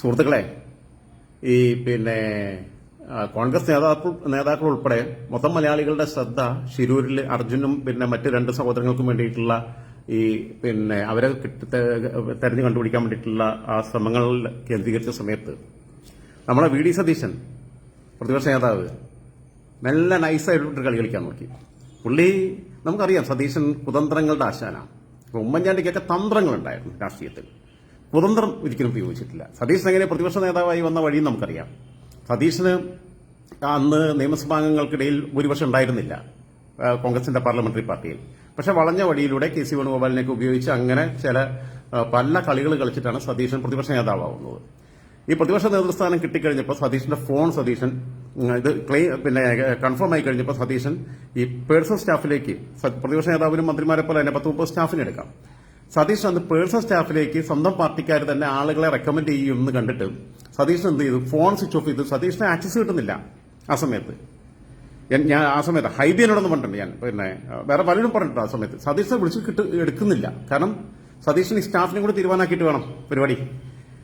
സുഹൃത്തുക്കളെ ഈ പിന്നെ കോൺഗ്രസ് നേതാക്കൾ നേതാക്കൾ ഉൾപ്പെടെ മൊത്തം മലയാളികളുടെ ശ്രദ്ധ ശിരൂരിൽ അർജുനും പിന്നെ മറ്റു രണ്ട് സഹോദരങ്ങൾക്കും വേണ്ടിയിട്ടുള്ള ഈ പിന്നെ അവരെ തെരഞ്ഞു കണ്ടുപിടിക്കാൻ വേണ്ടിയിട്ടുള്ള ആ ശ്രമങ്ങളിൽ കേന്ദ്രീകരിച്ച സമയത്ത് നമ്മളെ വി ഡി സതീശൻ പ്രതിപക്ഷ നേതാവ് നല്ല നൈസായിട്ട് കളി കളിക്കാൻ നോക്കി. പുള്ളി നമുക്കറിയാം സതീശൻ കുതന്ത്രങ്ങളുടെ ആശാനാണ്. ഉമ്മൻചാണ്ടിക്കൊക്കെ തന്ത്രങ്ങളുണ്ടായിരുന്നു രാഷ്ട്രീയത്തിൽ. കുതന്ത്രം ഒരിക്കലും ഉപയോഗിച്ചിട്ടില്ല. സതീശൻ എങ്ങനെ പ്രതിപക്ഷ നേതാവായി വന്ന വഴിയും നമുക്കറിയാം. സതീശന് അന്ന് നിയമസഭാംഗങ്ങൾക്കിടയിൽ ഭൂരിപക്ഷം ഉണ്ടായിരുന്നില്ല കോൺഗ്രസിന്റെ പാർലമെന്ററി പാർട്ടിയിൽ. പക്ഷെ വളഞ്ഞ വഴിയിലൂടെ കെ സി വേണുഗോപാലിനെയൊക്കെ ഉപയോഗിച്ച് അങ്ങനെ ചില പല കളികൾ കളിച്ചിട്ടാണ് സതീശൻ പ്രതിപക്ഷ നേതാവാകുന്നത് ഈ പ്രതിപക്ഷ നേതൃസ്ഥാനം കിട്ടിക്കഴിഞ്ഞപ്പോൾ സതീഷിന്റെ ഫോൺ സതീശൻ ഇത് ക്ലെയിം പിന്നെ കൺഫേം ആയി കഴിഞ്ഞപ്പോൾ സതീശൻ ഈ പേഴ്സണൽ സ്റ്റാഫിലേക്ക് പ്രതിപക്ഷ നേതാവിനും മന്ത്രിമാരെ പോലെ തന്നെ പത്ത് മുപ്പത് സ്റ്റാഫിനെ സതീശൻ അന്ന് പേഴ്സണൽ സ്റ്റാഫിലേക്ക് സ്വന്തം പാർട്ടിക്കാർ തന്നെ ആളുകളെ റെക്കമെൻഡ് ചെയ്യുമെന്ന് കണ്ടിട്ട് സതീശൻ എന്ത് ചെയ്തു? ഫോൺ സ്വിച്ച് ഓഫ് ചെയ്തു. സതീഷിന് ആക്സസ് കിട്ടുന്നില്ല ആ സമയത്ത്. ഞാൻ- ആ സമയത്ത് ഹൈബിയനോടൊന്നും പറഞ്ഞിട്ടുണ്ട് ഞാൻ. പിന്നെ വേറെ പലരും പറഞ്ഞിട്ടുണ്ട് ആ സമയത്ത്. സതീഷിനെ വിളിച്ച് കിട്ട എടുക്കുന്നില്ല. കാരണം സതീഷിന് ഈ സ്റ്റാഫിനെ കൂടി തീരുമാനമാക്കിയിട്ട് വേണം പരിപാടി.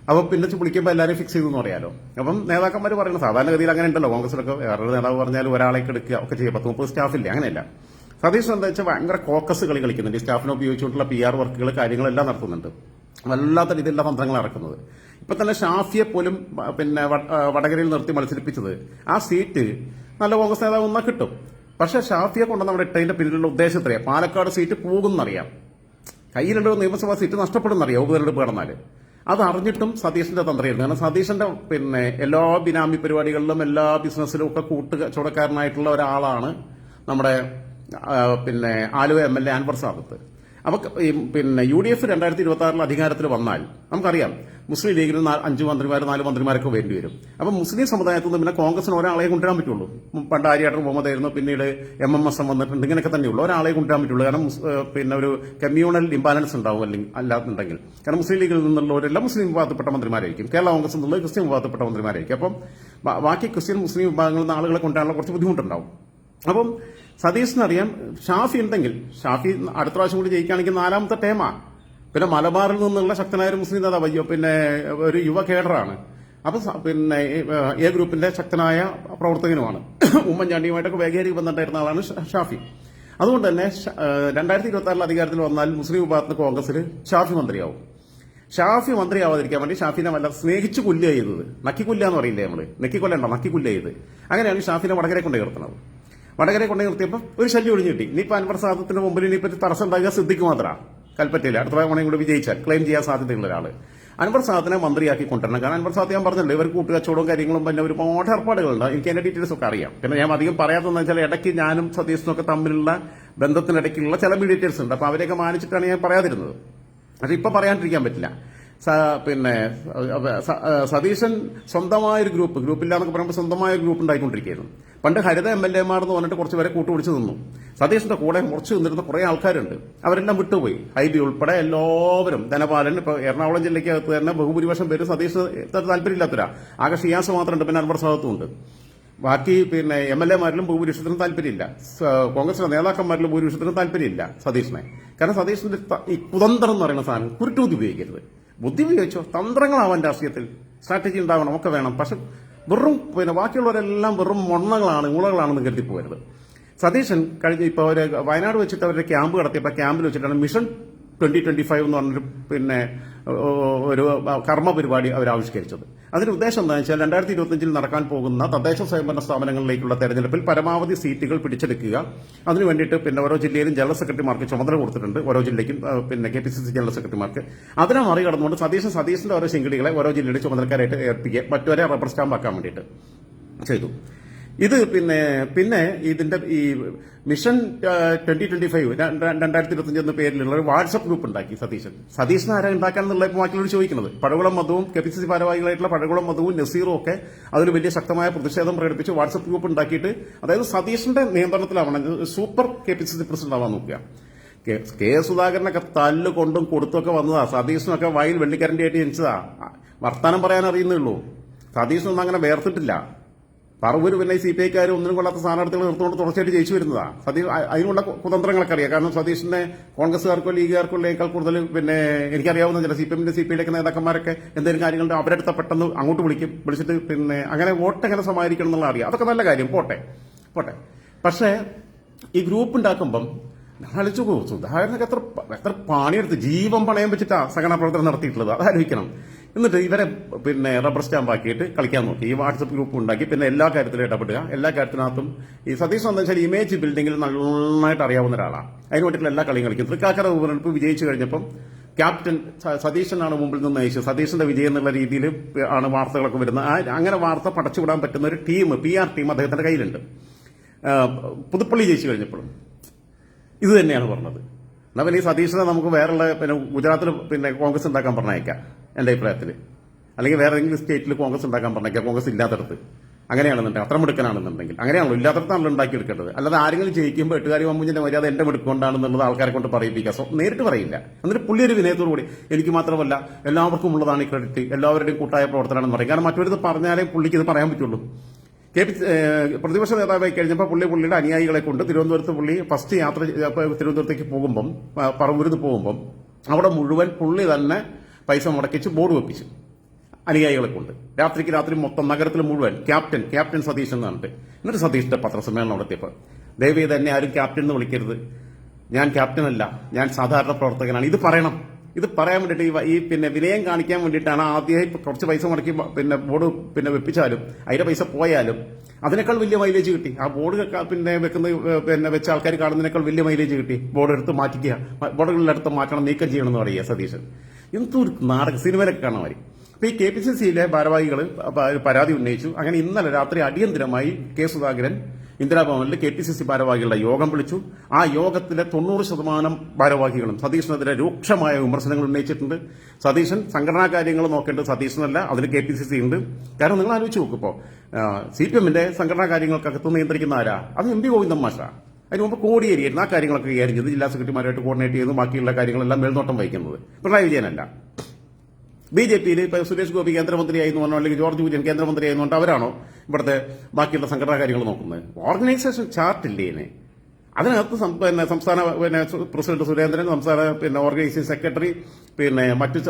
അപ്പൊ പിന്നെ വിളിക്കുമ്പോൾ എല്ലാവരും ഫിക്സ് ചെയ്തു എന്ന് പറയാലോ. അപ്പം നേതാക്കന്മാർ പറയുന്നത് സാധാരണഗതിയിൽ അങ്ങനെ ഉണ്ടല്ലോ. കോൺഗ്രസിലൊക്കെ വേറൊരു നേതാവ് പറഞ്ഞാൽ ഒരാളെ എടുക്കുക ഒക്കെ ചെയ്യുക പത്ത് മുപ്പത് സ്റ്റാഫില്ലേ? അങ്ങനെയല്ല. സതീശൻ എന്താ വെച്ചാൽ ഭയങ്കര കോക്കസ് കളി കളിക്കുന്നുണ്ട്. സ്റ്റാഫിനെ ഉപയോഗിച്ചുകൊണ്ടുള്ള പി ആർ വർക്കുകൾ കാര്യങ്ങളെല്ലാം നടത്തുന്നുണ്ട്. വല്ലാത്ത രീതിയിലുള്ള തന്ത്രങ്ങൾ ഇറക്കുന്നത് ഇപ്പൊ തന്നെ ഷാഫിയെ പോലും പിന്നെ വടകരയിൽ നിർത്തി മത്സരിപ്പിച്ചത് ആ സീറ്റ് നല്ല കോൺഗ്രസ് നേതാവ് ഒന്നാ കിട്ടും. പക്ഷെ ഷാഫിയെ കൊണ്ട് നമ്മുടെ ഇട്ടതിന്റെ പിന്നിലുള്ള ഉദ്ദേശത്തിലെ പാലക്കാട് സീറ്റ് പോകുന്നറിയാം. കയ്യിലുള്ള നിയമസഭാ സീറ്റ് നഷ്ടപ്പെടുന്നറിയാം ഉപതെരഞ്ഞെടുപ്പ് കടന്നാൽ. അത് അറിഞ്ഞിട്ടും സതീഷിന്റെ തന്ത്രമായിരുന്നു. കാരണം സതീഷിന്റെ പിന്നെ എല്ലാ ബിനാമി പരിപാടികളിലും എല്ലാ ബിസിനസ്സിലും ഒക്കെ കൂട്ടുക ചുടക്കാരനായിട്ടുള്ള ഒരാളാണ് നമ്മുടെ പിന്നെ Aluva M L A Anwar Sadath ഈ പിന്നെ യു ഡി എഫ് രണ്ടായിരത്തി ഇരുപത്തി ആറിൽ അധികാരത്തിൽ വന്നാൽ നമുക്കറിയാം മുസ്ലിം ലീഗിന് അഞ്ച് മന്ത്രിമാർ നാല് മന്ത്രിമാരൊക്കെ വേണ്ടി വരും. അപ്പൊ മുസ്ലിം സമുദായത്തിൽ നിന്ന് പിന്നെ കോൺഗ്രസിന് ഒരാളെ കൊണ്ടുവരാൻ പറ്റുള്ളൂ. പണ്ട് ആര്യാട്ടർ മുഹമ്മദായിരുന്നു പിന്നീട് എം എം എസ് എം വന്നിട്ടുണ്ട്. ഇങ്ങനെയൊക്കെ തന്നെയുള്ളൂ ഒരാളെ കൊണ്ടുവരാൻ പറ്റുള്ളൂ. കാരണം പിന്നെ ഒരു കമ്മ്യൂണൽ ഇംബാലൻസ് ഉണ്ടാവും അല്ലെങ്കിൽ അല്ലാന്നുണ്ടെങ്കിൽ. കാരണം മുസ്ലിം ലീഗിൽ നിന്നുള്ളവരെല്ലാം മുസ്ലിം വിഭാഗത്തിൽപ്പെട്ട മന്ത്രിമാരായിരിക്കും. കേരള കോൺഗ്രസ് നിന്നുള്ള ക്രിസ്ത്യൻ വിഭാഗത്തിൽപ്പെട്ട മന്ത്രിമാരായിരിക്കും. അപ്പം ബാക്കി ക്രിസ്ത്യൻ മുസ്ലിം വിഭാഗങ്ങളിൽ നിന്ന് ആളുകളെ കൊണ്ടുവരാനുള്ള കുറച്ച് ബുദ്ധിമുട്ടുണ്ടാവും. അപ്പം സതീശനറിയാം ഷാഫി ഉണ്ടെങ്കിൽ ഷാഫി അടുത്ത പ്രാവശ്യം കൂടി ജയിക്കുകയാണെങ്കിൽ നാലാമത്തെ ടേമാ പിന്നെ മലബാറിൽ നിന്നുള്ള ശക്തനായ ഒരു മുസ്ലിം നേതാവ് പിന്നെ ഒരു യുവ കേഡറാണ്. അപ്പൊ പിന്നെ എ ഗ്രൂപ്പിന്റെ ശക്തനായ പ്രവർത്തകനുമാണ്. ഉമ്മൻചാണ്ടിയുമായിട്ടൊക്കെ വേഗേരി ബന്ധമുണ്ടായിരുന്ന ആളാണ് ഷാഫി. അതുകൊണ്ട് തന്നെ രണ്ടായിരത്തി ഇരുപത്തി ആറിൽ അധികാരത്തിൽ വന്നാൽ മുസ്ലിം വിഭാഗത്തിന് കോൺഗ്രസിൽ ഷാഫി മന്ത്രിയാവും. ഷാഫി മന്ത്രിയാവാതിരിക്കാൻ വേണ്ടി ഷാഫിനെ വല്ല സ്നേഹിച്ച് കൊല്ലുക ചെയ്തത് നക്കിക്കൊല്ലാന്ന് പറയില്ലേ നമ്മൾ? നക്കിക്കൊല്ലണ്ട നക്കിക്കൊല്ലുക ചെയ്ത്. അങ്ങനെയാണ് ഷാഫിനെ വടകരെ കൊണ്ടുയർത്തണത് വടകരെ കൊണ്ടു നിർത്തിയപ്പോൾ ഒരു ശല്യം ഒഴിഞ്ഞു കിട്ടി. ഇനിയിപ്പോൾ അൻവർ സാദത്തിന് മുമ്പിൽ ഇനിയിപ്പോൾ തടസ്സം ഉണ്ടാകുക സിദ്ധിക്ക് മാത്രമാണ് കൽപ്പറ്റയിൽ അടുത്ത തവണയും കൂടി വിജയിച്ചാൽ ക്ലെയിം ചെയ്യാൻ സാധ്യതയുള്ള ഒരാൾ അൻവർ സാദത്തിനെ മന്ത്രിയാക്കി കൊണ്ടുവരണം. കാരണം അൻവർ സാദത്ത് ഞാൻ പറഞ്ഞല്ലോ ഇവർ കൂട്ടുകച്ചവടവും കാര്യങ്ങളും പിന്നെ ഒരുപാട് ഏർപ്പാടുകളുണ്ട്. എനിക്ക് അതിന്റെ ഡീറ്റെയിൽസ് ഒക്കെ അറിയാം. പിന്നെ ഞാൻ അധികം പറയാത്തതെന്ന് വെച്ചാൽ ഇടയ്ക്ക് ഞാനും സതീശനും ഒക്കെ തമ്മിലുള്ള ബന്ധത്തിനിടയ്ക്കുള്ള ചില ഡീറ്റെയിൽസ് ഉണ്ട്. അപ്പോൾ അവരെയൊക്കെ മാനിച്ചിട്ടാണ് ഞാൻ പറയാതിരുന്നത്. പക്ഷെ ഇപ്പൊ പറയാണ്ടിരിക്കാൻ പറ്റില്ല. പിന്നെ സതീശൻ സ്വന്തമായ ഒരു ഗ്രൂപ്പ് ഗ്രൂപ്പില്ലാന്നൊക്കെ പറയുമ്പോൾ സ്വന്തമായ ഒരു ഗ്രൂപ്പ് ഉണ്ടായിക്കൊണ്ടിരിക്കുകയായിരുന്നു. പണ്ട് ഹരിത എം എൽ എമാർ എന്ന് പറഞ്ഞിട്ട് കുറച്ച് പേരെ കൂട്ടുപിടിച്ച് നിന്നു. സതീശന്റെ കൂടെ മുറിച്ച് നിന്നിരുന്ന കുറേ ആൾക്കാരുണ്ട്. അവരെല്ലാം വിട്ടുപോയി. ഹൈബി ഉൾപ്പെടെ എല്ലാവരും. ധനപാലൻ ഇപ്പൊ എറണാകുളം ജില്ലയ്ക്കകത്ത് തന്നെ ബഹുഭൂരിപക്ഷം പേര് സതീശ് താല്പര്യമില്ലാത്തവരാ. ആകെ ഷിയാസ് മാത്രമുണ്ട് പിന്നെ അൻവർ ഉണ്ട് ബാക്കി പിന്നെ എം എൽ എമാരിലും ഭൂരിപക്ഷത്തിനും താല്പര്യമില്ല. കോൺഗ്രസിന്റെ നേതാക്കന്മാരിലും ഭൂരിപക്ഷത്തിനും താല്പര്യമില്ല സതീഷിനെ. കാരണം സതീഷിന്റെ ഈ കുതന്ത്രം എന്ന് പറയുന്ന സാധനം കുരുട്ടൂതി ഉപയോഗിക്കരുത്. ബുദ്ധി ഉപയോഗിച്ചോ? തന്ത്രങ്ങളാവാൻ രാഷ്ട്രീയത്തിൽ. സ്ട്രാറ്റജി ഉണ്ടാവണം ഒക്കെ വേണം. പക്ഷെ വെറും പിന്നെ ബാക്കിയുള്ളവരെല്ലാം വെറും മൊണ്ണകളാണ് മുളകളാണെന്ന് കരുതി പോകരുത് സതീശൻ കഴിഞ്ഞ ഇപ്പോൾ അവർ വയനാട് വെച്ചിട്ട് അവരുടെ ക്യാമ്പ് നടത്തിയപ്പോൾ ക്യാമ്പിൽ വെച്ചിട്ടാണ് മിഷൻ ട്വന്റി ട്വന്റി ഫൈവ് എന്ന് പറഞ്ഞൊരു പിന്നെ ഒരു കർമ്മ പരിപാടി അവർ ആവിഷ്കരിച്ചത് അതിന്റെ ഉദ്ദേശം എന്താണെന്ന് വെച്ചാൽ രണ്ടായിരത്തി ഇരുപത്തിയഞ്ചിൽ നടക്കാൻ പോകുന്ന തദ്ദേശ സ്വയംഭരണ സ്ഥാപനങ്ങളിലേക്കുള്ള തെരഞ്ഞെടുപ്പിൽ പരമാവധി സീറ്റുകൾ പിടിച്ചെടുക്കുക. അതിനു വേണ്ടിയിട്ട് പിന്നെ ഓരോ ജില്ലയിലും ജനറൽ സെക്രട്ടറിമാർക്ക് ചുമതല കൊടുത്തിട്ടുണ്ട്. ഓരോ ജില്ലയ്ക്കും പിന്നെ K P C C general സെക്രട്ടറിമാർക്ക്. അതിനെ മറികടന്നുകൊണ്ട് സതീശൻ സതീശന്റെ ഓരോ ശിങ്കിടികളെ ഓരോ ജില്ലയുടെ ചുമതലക്കാരായിട്ട് ഏൽപ്പിക്കുക മറ്റുവരെ റബ്ബർ സ്റ്റാമ്പ് ആക്കാൻ വേണ്ടിയിട്ട് ചെയ്തു. ഇത് പിന്നെ പിന്നെ ഇതിന്റെ ഈ മിഷൻ ട്വന്റി ട്വന്റി ഫൈവ് രണ്ടായിരത്തി ഇരുപത്തിയഞ്ച് എന്ന പേരിലുള്ള ഒരു വാട്സപ്പ് ഗ്രൂപ്പ് ഉണ്ടാക്കി സതീശൻ. സതീശൻ ആരാ ഉണ്ടാക്കാന്നുള്ള ഇപ്പോൾ ബാക്കിയുള്ളവർ ചോദിക്കുന്നത്. പഴകുളം മതവും കെ പി സി സി ഭാരവാഹികളായിട്ടുള്ള പഴകുളം മതവും നസീറും ഒക്കെ അതിൽ വലിയ ശക്തമായ പ്രതിഷേധം പ്രകടിപ്പിച്ച് വാട്സപ്പ് ഗ്രൂപ്പ് ഉണ്ടാക്കിയിട്ട് അതായത് സതീശന്റെ നിയന്ത്രണത്തിലാവണം. Super K P C C president ആവാൻ നോക്കുക. കെ- സുധാകരനൊക്കെ തല്ല് കൊണ്ടും കൊടുത്തൊക്കെ വന്നതാ. സതീശനൊക്കെ വായിൽ വെള്ളിക്കരണ്ടി ആയിട്ട് ജനിച്ചതാ. വർത്താനം പറയാൻ അറിയുന്നേ ഉള്ളൂ. സതീശനൊന്നും അങ്ങനെ വേർത്തിട്ടില്ല. പറവൂര് പിന്നെ സി പി ഐക്കാർ ഒന്നിനും കൊള്ളാത്ത സ്ഥാനാർത്ഥികൾ നിർത്തുകൊണ്ട് തുടർച്ചയായിട്ട് ജയിച്ചു വരുന്നതാ. സതീഷ് അതിനുള്ള കുതന്ത്രങ്ങളൊക്കെ അറിയാം. കാരണം സതീഷിനെ കോൺഗ്രസ്സുകാർക്കോ ലീഗുകാർക്കോ കൂടുതൽ പിന്നെ എനിക്കറിയാവുന്ന ചില സി പി എമ്മിന്റെ സി പി ഐയുടെ നേതാക്കന്മാരൊക്കെ എന്തെങ്കിലും കാര്യങ്ങളുടെ അവരെടുത്ത പെട്ടെന്ന് അങ്ങോട്ട് വിളിക്കും. വിളിച്ചിട്ട് പിന്നെ അങ്ങനെ വോട്ട് എങ്ങനെ സമാഹരിക്കണം എന്നുള്ള അറിയാം. അതൊക്കെ നല്ല കാര്യം. പോട്ടെ. പോട്ടെ. പക്ഷേ ഈ ഗ്രൂപ്പ് ഉണ്ടാക്കുമ്പം ആലോചിച്ചു സുധാകരനൊക്കെ എത്ര എത്ര പണിയെടുത്ത് ജീവൻ പണയം വെച്ചിട്ടാ സഹകരണ പ്രവർത്തനം നടത്തിയിട്ടുള്ളത്. അതാലോചിക്കണം. എന്നിട്ട് ഇവരെ പിന്നെ റബ്ബർ സ്റ്റാമ്പ് ആക്കിയിട്ട് കളിക്കാൻ നോക്കി. ഈ വാട്സപ്പ് ഗ്രൂപ്പ് ഉണ്ടാക്കി. പിന്നെ എല്ലാ കാര്യത്തിലും ഇടപെടുക. എല്ലാ കാര്യത്തിനകത്തും ഈ സതീഷ് എന്താ വെച്ചാൽ ഇമേജ് ബിൽഡിംഗിൽ നന്നായിട്ട് അറിയാവുന്ന ഒരാളാണ്. അതിന് വേണ്ടിയിട്ടുള്ള എല്ലാ കളിയും കളിക്കും. തൃക്കാക്കര ഉപതെരഞ്ഞെടുപ്പ് വിജയിച്ചു കഴിഞ്ഞപ്പം ക്യാപ്റ്റൻ സതീശനാണ് മുമ്പിൽ നിന്ന് നയിച്ചത് സതീശന്റെ വിജയം എന്നുള്ള രീതിയിൽ ആണ് വാർത്തകളൊക്കെ വരുന്നത്. ആ അങ്ങനെ വാർത്ത പടച്ചുവിടാൻ പറ്റുന്ന ഒരു ടീം പി ആർ ടീം അദ്ദേഹത്തിന്റെ കയ്യിലുണ്ട്. പുതുപ്പള്ളി ജയിച്ചു കഴിഞ്ഞപ്പോഴും. ഇത് തന്നെയാണ് പറഞ്ഞത്. എന്നാൽ പിന്നെ ഈ സതീശനെ നമുക്ക് വേറെയുള്ള പിന്നെ ഗുജറാത്തിൽ പിന്നെ കോൺഗ്രസ് ഉണ്ടാക്കാൻ പറഞ്ഞേക്കാം എന്റെ അഭിപ്രായത്തിൽ അല്ലെങ്കിൽ വേറെ ഏതെങ്കിലും സ്റ്റേറ്റിൽ കോൺഗ്രസ് ഉണ്ടാക്കാൻ പറഞ്ഞേക്കാം കോൺഗ്രസ് ഇല്ലാത്തടത്ത്. അങ്ങനെയാണെന്നുണ്ടെങ്കിൽ അത്ര മിടുക്കനാണെന്നുണ്ടെങ്കിൽ. അങ്ങനെയാണല്ലോ ഇല്ലാത്തടത്താണല്ലോ ഉണ്ടാക്കിയെടുക്കേണ്ടത്. അല്ലാതെ ആരെങ്കിലും ജയിക്കുമ്പോൾ എട്ടുകാരി മമ്മൂഞ്ഞിന്റെ മര്യാദ എന്റെ മിടുക്കൊണ്ടാണെന്നുള്ളത് ആൾക്കാരെ കൊണ്ട് പറയിപ്പിക്കുക. സോ നേരിട്ട് പറയില്ല. എന്നിട്ട് പുള്ളി ഒരു വിനയത്തോടു കൂടി എനിക്ക് മാത്രമല്ല എല്ലാവർക്കും ഉള്ളതാണ് ഈ ക്രെഡിറ്റ്. എല്ലാവരുടെയും കൂട്ടായ പ്രവർത്തനമാണെന്ന് പറയും. കാരണം മറ്റൊരു പറഞ്ഞാലേ പുള്ളിക്ക് ഇത് പറയാൻ പറ്റുള്ളൂ. കെ. പി. പ്രതിപക്ഷ നേതാവായി കഴിഞ്ഞപ്പോൾ പുള്ളി പുള്ളിയുടെ അനുയായികളെ കൊണ്ട് തിരുവനന്തപുരത്ത് പുള്ളി ഫസ്റ്റ് യാത്ര തിരുവനന്തപുരത്തേക്ക് പോകുമ്പം ആ, നിന്ന് പോകുമ്പം അവിടെ മുഴുവൻ പുള്ളി തന്നെ പൈസ മുടക്കിച്ച് ബോർഡ് വെപ്പിച്ചു. അനുയായികളെ കൊണ്ട്. രാത്രിക്ക് രാത്രി മൊത്തം നഗരത്തിൽ മുഴുവൻ ക്യാപ്റ്റൻ ക്യാപ്റ്റൻ സതീഷ് എന്ന് പറഞ്ഞിട്ട്. എന്നിട്ട് സതീഷിന്റെ പത്രസമ്മേളനം നടത്തിയപ്പോൾ ദയവ് തന്നെ ആരും ക്യാപ്റ്റൻ എന്ന് വിളിക്കരുത്. ഞാൻ ക്യാപ്റ്റൻ അല്ല. ഞാൻ സാധാരണ പ്രവർത്തകനാണ്. ഇത് പറയണം. ഇത് പറയാൻ വേണ്ടിയിട്ട് ഈ പിന്നെ വിനയം കാണിക്കാൻ വേണ്ടിയിട്ടാണ് ആദ്യമായി കുറച്ച് പൈസ മുടക്കി പിന്നെ ബോർഡ് പിന്നെ വെപ്പിച്ചാലും അതിന്റെ പൈസ പോയാലും അതിനേക്കാൾ വലിയ മൈലേജ് കിട്ടി. ആ ബോർഡ് പിന്നെ വെക്കുന്ന പിന്നെ വെച്ച ആൾക്കാർ കാണുന്നതിനേക്കാൾ വലിയ മൈലേജ് കിട്ടി. ബോർഡ് എടുത്ത് മാറ്റിക്കുക. ബോർഡുകളിലെടുത്ത് മാറ്റണം നീക്കം ചെയ്യണമെന്ന് പറയുക സതീശൻ. എന്തൊരു നാടക സിനിമയിലൊക്കെ കാണാൻ മതി അപ്പൊ ഈ കെ പി സി സിയിലെ ഭാരവാഹികൾ പരാതി ഉന്നയിച്ചു. അങ്ങനെ ഇന്നലെ രാത്രി അടിയന്തരമായി കെ സുധാകരൻ ഇന്ദിരാഭവനിൽ കെ പി സി സി ഭാരവാഹികളുടെ യോഗം വിളിച്ചു. ആ യോഗത്തിലെ തൊണ്ണൂറ് ശതമാനം ഭാരവാഹികളും സതീഷിനെതിരെ രൂക്ഷമായ വിമർശനങ്ങൾ ഉന്നയിച്ചിട്ടുണ്ട്. സതീശൻ സംഘടനാ കാര്യങ്ങൾ നോക്കേണ്ടത് സതീശനല്ല അതിൽ കെ പി സി സി ഉണ്ട്. കാരണം നിങ്ങൾ ആലോചിച്ച് നോക്കുമ്പോൾ സി പി എമ്മിന്റെ സംഘടനാ കാര്യങ്ങൾക്കകത്ത് നിയന്ത്രിക്കുന്ന ആരാ? അത് എം പി ഗോവിന്ദൻ മാഷാ. അതിന് മുമ്പ് കോടിയേരിയായിരുന്നു. ആ കാര്യങ്ങളൊക്കെ കൈകാര്യം ജില്ലാ സെക്രട്ടറിമാരായിട്ട് കോർഡിനേറ്റ് ചെയ്ത് ബാക്കിയുള്ള കാര്യങ്ങളെല്ലാം മേൽനോട്ടം വഹിക്കുന്നത്. പിണറായി വിജയനല്ല. ബി ജെ പിയിൽ ഇപ്പൊ സുരേഷ് ഗോപി കേന്ദ്രമന്ത്രിയായിരുന്നു പറഞ്ഞോ അല്ലെങ്കിൽ ജോർജ് കുര്യൻ കേന്ദ്രമന്ത്രിയായിരുന്നുകൊണ്ട് അവരാണോ ഇവിടുത്തെ ബാക്കിയുള്ള സംഘടനാ കാര്യങ്ങൾ നോക്കുന്നത്? ഓർഗനൈസേഷൻ ചാർട്ട് ഇല്ലേ അതിനകത്ത് പിന്നെ സംസ്ഥാന പിന്നെ പ്രസിഡന്റ് സുരേന്ദ്രൻ സംസ്ഥാന പിന്നെ ഓർഗനൈസിംഗ് സെക്രട്ടറി പിന്നെ മറ്റു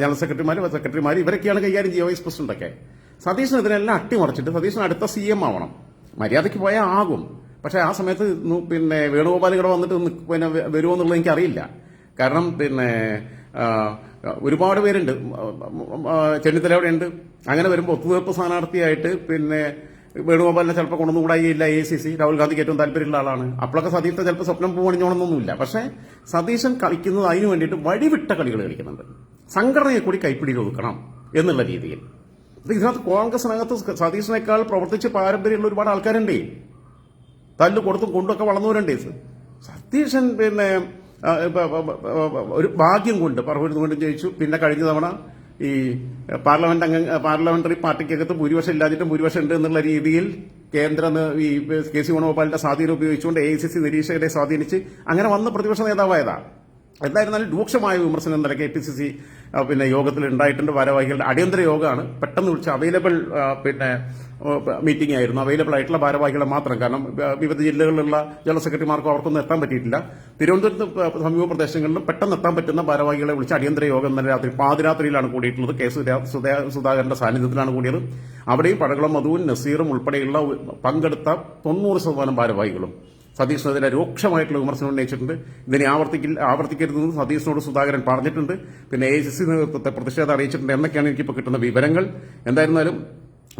ജനറൽ സെക്രട്ടറിമാർ സെക്രട്ടറിമാർ ഇവരൊക്കെയാണ് കൈകാര്യം ചെയ്യുക വൈസ് പ്രസിഡന്റൊക്കെ സതീശൻ ഇതിനെല്ലാം അട്ടിമറിച്ചിട്ട് സതീശൻ അടുത്ത സി എം ആവണം. മര്യാദയ്ക്ക് പോയാൽ ആകും. പക്ഷെ ആ സമയത്ത് പിന്നെ വേണുഗോപാൽ ഇവിടെ വന്നിട്ട് പിന്നെ വരുമോ എന്നുള്ളത് എനിക്കറിയില്ല കാരണം പിന്നെ ഒരുപാട് പേരുണ്ട്. ചെന്നിത്തല അവിടെ ഉണ്ട് അങ്ങനെ വരുമ്പോൾ ഒത്തുതീർപ്പ് സ്ഥാനാർത്ഥിയായിട്ട് പിന്നെ വേണുഗോപാലിനെ ചിലപ്പോൾ കൊണ്ടൊന്നുകൂടായില്ല എ സി സി രാഹുൽ ഗാന്ധിക്ക് ഏറ്റവും താല്പര്യമുള്ള ആളാണ്. അപ്പോഴൊക്കെ സതീശൻ ചിലപ്പോൾ സ്വപ്നം പൂവണിഞ്ഞോണമെന്നൊന്നുമില്ല പക്ഷേ സതീശൻ കളിക്കുന്നത് അതിനു വേണ്ടിയിട്ട് വഴിവിട്ട കളികൾ കളിക്കുന്നുണ്ട്. സംഘടനയെ കൂടി കൈപ്പിടിയിൽ ഒതുക്കണം എന്നുള്ള രീതിയിൽ. ഇതിനകത്ത് ഇതിനകത്ത് കോൺഗ്രസിനകത്ത് സതീശനേക്കാൾ പ്രവർത്തിച്ച് പാരമ്പര്യമുള്ള ഒരുപാട് ആൾക്കാരുണ്ടേ. തല്ല് കൊടുത്തും കൊണ്ടൊക്കെ വളർന്നവരുണ്ട് സതീശൻ പിന്നെ ഒരു ഭാഗ്യം കൊണ്ട് പറവൂരിൽ കൊണ്ട് ജയിച്ചു. പിന്നെ കഴിഞ്ഞ തവണ ഈ പാർലമെന്റ് അംഗ പാർലമെന്ററി പാർട്ടിക്കകത്ത് ഭൂരിപക്ഷം ഇല്ലാതിട്ടും ഭൂരിപക്ഷം ഉണ്ട് എന്നുള്ള രീതിയിൽ കേന്ദ്ര ഈ കെ സി വേണുഗോപാലിന്റെ സ്വാധീനം ഉപയോഗിച്ചുകൊണ്ട് എ ഐ സി സി നിരീക്ഷകരെ സ്വാധീനിച്ച് അങ്ങനെ വന്ന പ്രതിപക്ഷ നേതാവായതാണ്. എന്തായിരുന്നാലും രൂക്ഷമായ വിമർശനം ഇന്നലെ കെ പി സി സി പിന്നെ യോഗത്തിൽ ഉണ്ടായിട്ടുണ്ട്. ഭാരവാഹികളുടെ അടിയന്തര യോഗമാണ്. പെട്ടെന്ന് വിളിച്ച് അവൈലബിൾ പിന്നെ മീറ്റിംഗ് ആയിരുന്നു. അവൈലബിൾ ആയിട്ടുള്ള ഭാരവാഹികളെ മാത്രം. കാരണം വിവിധ ജില്ലകളിലുള്ള ജനറൽ സെക്രട്ടറിമാർക്കും അവർക്കൊന്നും എത്താൻ പറ്റിയിട്ടില്ല. തിരുവനന്തപുരത്ത് സമീപ പ്രദേശങ്ങളിലും പെട്ടെന്ന് എത്താൻ പറ്റുന്ന ഭാരവാഹികളെ വിളിച്ച് അടിയന്തര യോഗം ഇന്നലെ രാത്രി പാതിരാത്രിയിലാണ് കൂടിയിട്ടുള്ളത്. കെ. സുധാകരന്റെ സാന്നിധ്യത്തിലാണ് കൂടിയത്. അവിടെയും പടകളും മധുവും നസീറും ഉൾപ്പെടെയുള്ള പങ്കെടുത്ത തൊണ്ണൂറ് ശതമാനം ഭാരവാഹികളും സതീഷിനെതിരെ രൂക്ഷമായിട്ടുള്ള വിമർശനം ഉന്നയിച്ചിട്ടുണ്ട്. ഇതിനെ ആവർത്തിക്കില്ല ആവർത്തിക്കരുതെന്ന് സതീഷിനോട് സുധാകരൻ പറഞ്ഞിട്ടുണ്ട്. പിന്നെ എ സി സി നേതൃത്വത്തെ പ്രതിഷേധം അറിയിച്ചിട്ടുണ്ട് എന്നൊക്കെയാണ് എനിക്കിപ്പോൾ കിട്ടുന്ന വിവരങ്ങൾ. എന്തായിരുന്നാലും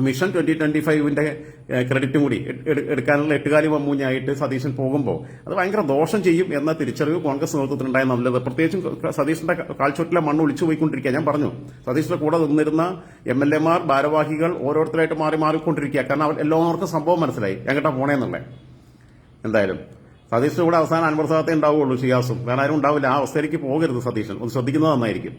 മിഷൻ ട്വന്റി ട്വന്റി ഫൈവിന്റെ ക്രെഡിറ്റ് കൂടി എട്- എട്- എടുക്കാനുള്ള എട്ടുകാലി മമ്മൂഞ്ഞായിട്ട് സതീശൻ പോകുമ്പോൾ അത് ഭയങ്കര ദോഷം ചെയ്യും എന്ന തിരിച്ചറിവ് കോൺഗ്രസ് നേതൃത്വത്തിനുണ്ടായ നല്ലത്. പ്രത്യേകിച്ചും സതീഷിന്റെ കാൽച്ചുവട്ടിലെ മണ്ണ് ഒളിച്ചു പോയിക്കൊണ്ടിരിക്കുക. ഞാൻ പറഞ്ഞു സതീഷിന്റെ കൂടെ നിന്നിരുന്ന എം എൽ എമാർ ഭാരവാഹികൾ ഓരോരുത്തരായിട്ട് മാറി മാറിക്കൊണ്ടിരിക്കുക. കാരണം അവർ എല്ലാവർക്കും സംഭവം മനസ്സിലായി. ഞങ്ങട്ടാ പോണേന്നുള്ളത് എന്തായാലും സതീഷിന്റെ കൂടെ അവസാനം അൻവർ സാഹത്തെ ഉണ്ടാവുകയുള്ളൂ ഷിയാസും. വേറെ ആരും ഉണ്ടാവില്ല. ആ അവസ്ഥയിലേക്ക് പോകരുത് സതീശൻ. ഒന്ന് ശ്രദ്ധിക്കുന്നത് നന്നായിരിക്കും.